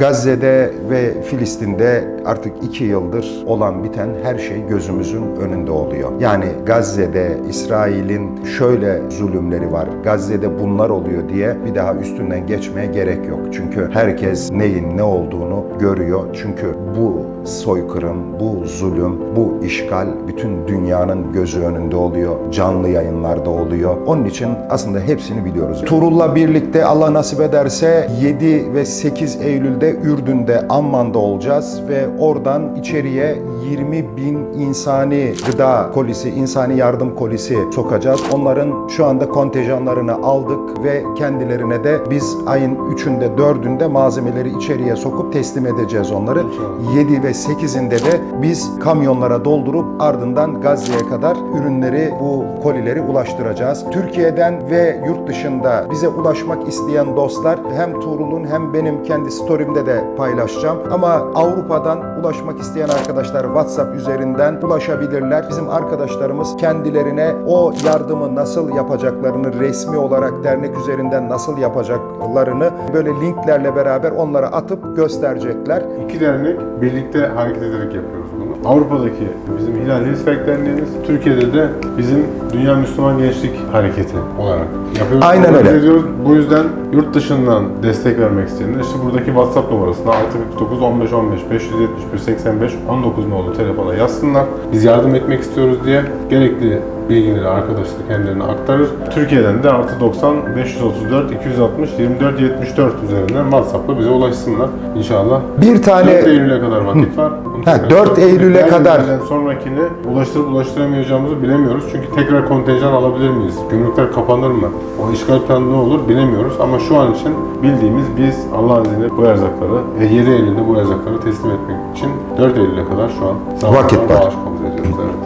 Gazze'de ve Filistin'de artık iki yıldır olan biten her şey gözümüzün önünde oluyor. Yani Gazze'de İsrail'in şöyle zulümleri var, Gazze'de bunlar oluyor diye bir daha üstünden geçmeye gerek yok. Çünkü herkes neyin ne olduğunu görüyor. Çünkü bu soykırım, bu zulüm, bu işgal bütün dünyanın gözü önünde oluyor. Canlı yayınlarda oluyor. Onun için aslında hepsini biliyoruz. Turul'la birlikte Allah nasip ederse 7 ve 8 Eylül'de Ürdün'de Amman'da olacağız ve oradan içeriye 20 bin insani gıda kolisi, insani yardım kolisi sokacağız. Onların şu anda kontenjanlarını aldık ve kendilerine de biz ayın 3'ünde 4'ünde malzemeleri içeriye sokup teslim edeceğiz onları. 7 ve 8'inde de biz kamyonlara doldurup ardından Gazze'ye kadar ürünleri bu kolileri ulaştıracağız. Türkiye'den ve yurt dışında bize ulaşmak isteyen dostlar hem Tuğrul'un hem benim kendi story'imde de paylaşacağım. Ama Avrupa'dan ulaşmak isteyen arkadaşlar WhatsApp üzerinden ulaşabilirler. Bizim arkadaşlarımız kendilerine o yardımı nasıl yapacaklarını resmi olarak dernek üzerinden nasıl yapacaklarını böyle linklerle beraber onlara atıp gösterecekler. İki dernek birlikte hareket ederek yapıyoruz bunu. Avrupa'daki bizim Hilal Hilsberg Derneğimiz, Türkiye'de de bizim Dünya Müslüman Gençlik Hareketi olarak yapıyoruz. Aynen öyle. ediyoruz. Bu yüzden yurt dışından destek vermek isteyenler işte buradaki WhatsApp numarasına 649 15 15 571 85 19 nolu telefona yazsınlar. Biz yardım etmek istiyoruz diye gerekli bilgileri arkadaşlar kendilerine aktarır. Türkiye'den de artı 90 534 260 24 74 üzerinden WhatsApp'la bize ulaşsınlar. İnşallah Bir tane 4 Eylül'e kadar vakit var. Ha, tekrar 4 söyleyeyim. Eylül'e kadar. sonrakini ulaştırıp ulaştıramayacağımızı bilemiyoruz. Çünkü tekrar kontenjan alabilir miyiz? Gümrükler kapanır mı? O işgal planı ne olur bilemiyoruz. Ama şu an için bildiğimiz biz Allah'ın izniyle bu erzakları ve 7 Eylül'de bu erzakları teslim etmek için 4 Eylül'e kadar şu an Vakit var. bağış kabul ediyoruz. Evet.